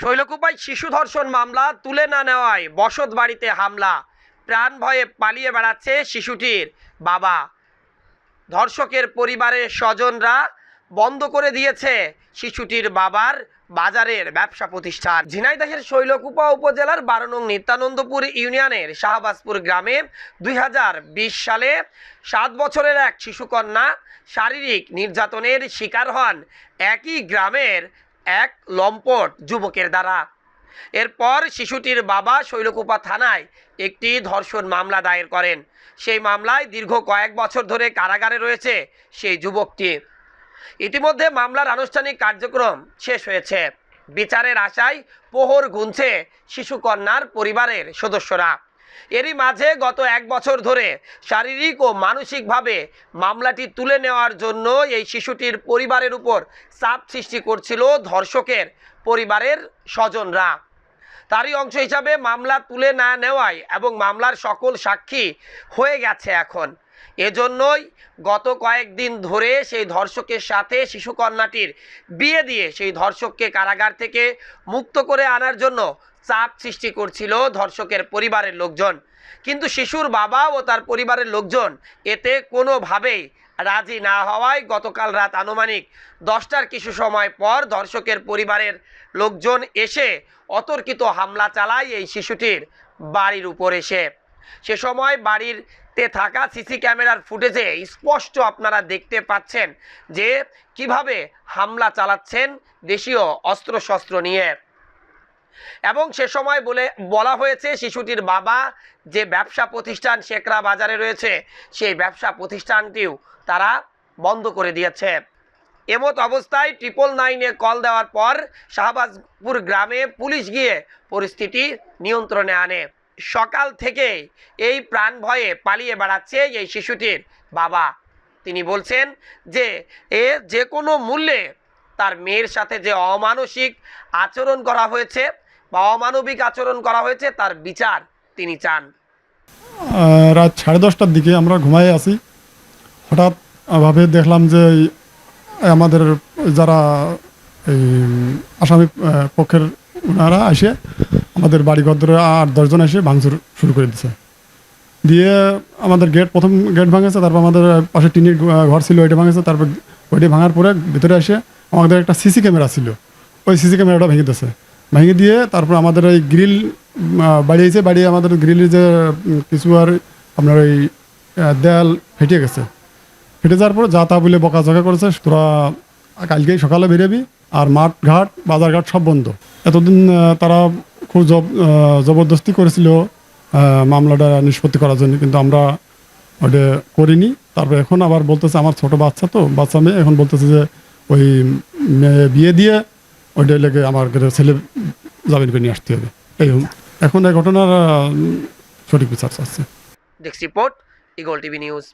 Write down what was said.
শৈলকুপায় শিশু ধর্ষণ মামলা তুলে না নেওয়ায় বসত বাড়িতে হামলা। প্রাণ ভয়ে পালিয়ে বেড়াচ্ছে শিশুটির বাবা। ধর্ষকের পরিবারের স্বজনরা বন্ধ করে দিয়েছে শিশুটির বাবার বাজারের ব্যবসা প্রতিষ্ঠান। ঝিনাইদহের শৈলকুপা উপজেলার বারো নং নিত্যানন্দপুর ইউনিয়নের শাহবাজপুর গ্রামে দুই হাজার বিশ সালে সাত বছরের এক শিশুকন্যা শারীরিক নির্যাতনের শিকার হন। একই গ্রামের এক লম্পট যুবকের দ্বারা। এরপর শিশুটির বাবা শৈলকুপা থানায় একটি ধর্ষণ মামলা দায়ের করেন। সেই মামলায় দীর্ঘ কয়েক বছর ধরে কারাগারে রয়েছে সেই যুবকটি। ইতিমধ্যে মামলার আনুষ্ঠানিক কার্যক্রম শেষ হয়েছে। বিচারের আশায় পোহর গুনছে শিশুকন্যার পরিবারের সদস্যরা। এরই মাঝে গত এক বছর ধরে শারীরিক ও মানসিকভাবে মামলাটি তুলে নেওয়ার জন্য এই শিশুটির পরিবারের উপর চাপ সৃষ্টি করছিল ধর্ষকের পরিবারের স্বজনরা। তারই অংশ হিসাবে মামলা তুলে না নেওয়ায় এবং মামলার সকল সাক্ষী হয়ে গেছে এখন। এজন্যই গত কয়েকদিন ধরে সেই ধর্ষকের সাথে শিশুকন্যাটির বিয়ে দিয়ে সেই ধর্ষককে কারাগার থেকে মুক্ত করে আনার জন্য চাপ সৃষ্টি করছিল ধর্ষকের পরিবারের লোকজন। কিন্তু শিশুর বাবা ও তার পরিবারের লোকজন এতে কোনোভাবেই রাজি না হওয়ায় গতকাল রাত আনুমানিক দশটার কিছু সময় পর ধর্ষকের পরিবারের লোকজন এসে অতর্কিত হামলা চালায় এই শিশুটির বাড়ির উপর এসে। সে সময় বাড়িরতে থাকা সিসি ক্যামেরার ফুটেজে স্পষ্ট আপনারা দেখতে পাচ্ছেন যে কীভাবে হামলা চালাচ্ছেন দেশীয় অস্ত্রশস্ত্র নিয়ে। এবং সে সময় বলে, বলা হয়েছে শিশুটির বাবা যে ব্যবসা প্রতিষ্ঠান শেকরা বাজারে রয়েছে, সেই ব্যবসা প্রতিষ্ঠানটিও তারা বন্ধ করে দিয়েছে। এমত অবস্থায় ট্রিপল নাইনে কল দেওয়ার পর শাহবাজপুর গ্রামে পুলিশ গিয়ে পরিস্থিতি নিয়ন্ত্রণে আনে। সকাল থেকে এই প্রাণ ভয়ে পালিয়ে বেড়াচ্ছে এই শিশুটির বাবা। তিনি বলছেন যে, এ যে কোনো মূল্যে তার মেয়ের সাথে যে অমানসিক আচরণ করা হয়েছে বা অমানবিক আচরণ করা হয়েছে, তার বিচার তিনি চান। রাত সাড়ে দশটার দিকে আমরা ঘুমাই আছি। হঠাৎ ভাবে দেখলাম যে আমাদের যারা এই আসামি পক্ষের ওনারা এসে আমাদের বাড়ি ঘর ধরে আট দশজন এসে ভাঙচুর শুরু করে দিচ্ছে দিয়ে আমাদের গেট প্রথম গেট ভাঙেছে, তারপর আমাদের পাশে টিনের ঘর ছিল, ওইটা ভাঙেছে, তারপর ওইটা ভাঙার পরে ভিতরে এসে আমাদের একটা সিসি ক্যামেরা ছিল। ওই সিসি ক্যামেরাটা ভেঙে দিয়েছে ভেঙে দিয়ে তারপর আমাদের ওই গ্রিল বাড়িয়েছে, বাড়িয়ে আমাদের গ্রিলের যে কিছু আর আপনার ওই দেয়াল ফেটে গেছে। ফেটে যাওয়ার পর যা তা বলে বকাঝকা করেছে, তোরা কালকেই সকালে বেরোবি, আর মাঠ ঘাট বাজার ঘাট সব বন্ধ। এতদিন তারা খুব জব জবরদস্তি করেছিল মামলাটা নিষ্পত্তি করার জন্য, কিন্তু আমরা ওটা করিনি। তারপর এখন আবার বলতেছে, আমার ছোট বাচ্চা তো, বাচ্চা মেয়ে, এখন বলতেছে যে ওই মেয়ে বিয়ে দিয়ে ওইটা লেগে আমার ছেলে জামিন করে নিয়ে আসতে হবে। এই এখন এই ঘটনার সঠিক বিচার চাচ্ছে। Report eagle TV news